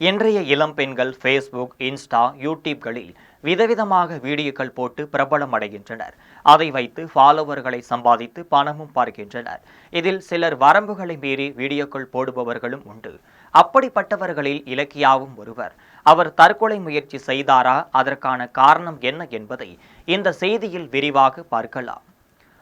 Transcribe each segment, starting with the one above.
இன்றைய இளம் பெண்கள் ஃபேஸ்புக் இன்ஸ்டா யூடியூப்களில் விதவிதமாக வீடியோக்கள் போட்டு பிரபலம் அடைகின்றனர். அதை வைத்து ஃபாலோவர்களை சம்பாதித்து பணமும் பார்க்கின்றனர். இதில் சிலர் வரம்புகளை மீறி வீடியோக்கள் போடுபவர்களும் உண்டு. அப்படிப்பட்டவர்களில் இலக்கியாவும் ஒருவர். அவர் தற்கொலை முயற்சி செய்தாரா? அதற்கான காரணம் என்ன என்பதை இந்த செய்தியில் விரிவாக பார்க்கலாம்.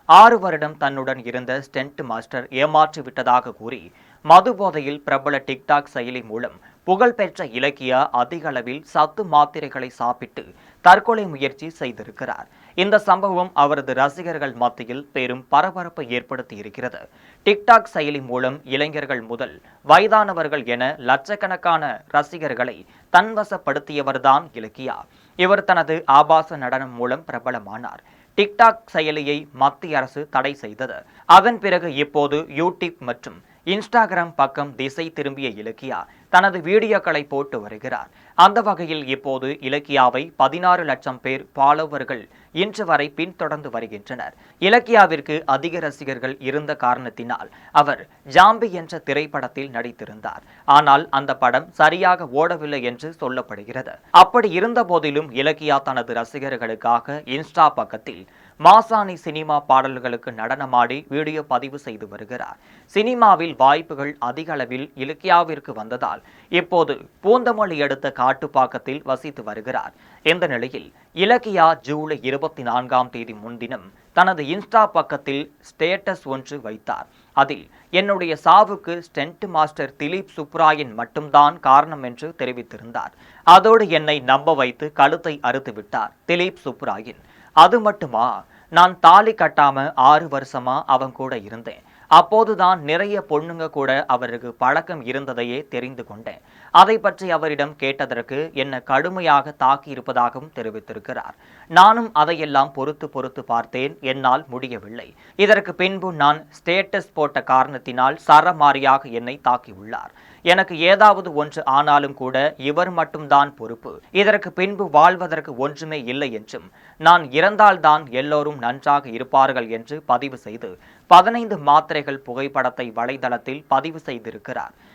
ஆறு வருடம் தன்னுடன் இருந்த ஸ்டென்ட் மாஸ்டர் ஏமாற்றி விட்டதாக கூறி மது போதையில் பிரபல டிக்டாக் செயலி மூலம் புகழ்பெற்ற இலக்கியா அதிக அளவில் சத்து மாத்திரைகளை சாப்பிட்டு தற்கொலை முயற்சி செய்திருக்கிறார். இந்த சம்பவம் அவரது ரசிகர்கள் மத்தியில் பெரும் பரபரப்பை ஏற்படுத்தி இருக்கிறது. டிக்டாக் செயலி மூலம் இளைஞர்கள் முதல் வயதானவர்கள் என லட்சக்கணக்கான ரசிகர்களை தன்வசப்படுத்தியவர்தான் இலக்கியா. இவர் தனது ஆபாச நடனம் மூலம் பிரபலமானார். டிக்டாக் செயலியை மத்திய அரசு தடை செய்தது. அதன் பிறகு இப்போது யூடியூப் மற்றும் இன்ஸ்டாகிராம் பக்கம் திசை திரும்பிய இலக்கியா தனது வீடியோக்களை போட்டு வருகிறார். அந்த வகையில் இப்போது இலக்கியாவை பதினாறு லட்சம் பேர் ஃபாலோவர்கள் இன்று வரை பின்தொடர்ந்து வருகின்றனர். இலக்கியாவிற்கு அதிக ரசிகர்கள் இருந்த காரணத்தினால் அவர் ஜாம்பி என்ற திரைப்படத்தில் நடித்திருந்தார். ஆனால் அந்த படம் சரியாக ஓடவில்லை என்று சொல்லப்படுகிறது. அப்படி இருந்த போதிலும் இலக்கியா தனது ரசிகர்களுக்காக இன்ஸ்டா பக்கத்தில் மாசாணி சினிமா பாடல்களுக்கு நடனமாடி வீடியோ பதிவு செய்து வருகிறார். சினிமாவில் வாய்ப்புகள் அதிக அளவில் இலக்கியாவிற்கு வந்ததால் இப்போது பூந்தமொழி அடுத்த காட்டுப்பாக்கத்தில் வசித்து வருகிறார். இந்த நிலையில் இலக்கியா ஜூலை இருபத்தி நான்காம் தேதி முன்தினம் தனது இன்ஸ்டா பக்கத்தில் ஸ்டேட்டஸ் ஒன்று வைத்தார். அதில் என்னுடைய சாவுக்கு ஸ்டென்ட் மாஸ்டர் திலீப் சுப்ராயன் மட்டும்தான் காரணம் என்று தெரிவித்திருந்தார். அதோடு என்னை நம்ப வைத்து கழுத்தை அறுத்து விட்டார் திலீப் சுப்ராயன். அது மட்டுமா? நான் தாலி கட்டாம ஆறு வருஷமா அவன் கூட இருந்தேன். அப்போதுதான் நிறைய பொண்ணுங்க கூட அவருக்கு பழக்கம் இருந்ததையே தெரிந்து கொண்டேன். அதை பற்றி அவரிடம் கேட்டதற்கு என்னை கடுமையாக தாக்கி இருப்பதாகவும் தெரிவித்திருக்கிறார். நானும் அதையெல்லாம் பொறுத்து பொறுத்து பார்த்தேன். என்னால் முடியவில்லை. இதற்கு பின்பு நான் ஸ்டேட்டஸ் போட்ட காரணத்தினால் சரமாரியாக என்னை தாக்கியுள்ளார். எனக்கு ஏதாவது ஒன்று ஆனாலும் கூட இவர் மட்டும்தான் பொறுப்பு. இதற்கு பின்பு வாழ்வதற்கு ஒன்றுமே இல்லை என்றும் நான் இறந்தால்தான் எல்லோரும் நன்றாக இருப்பார்கள் என்று பதிவு செய்து பதினைந்து மாத்திரைகள் புகைப்படத்தை வலைதளத்தில் பதிவு செய்திருக்கிறார்.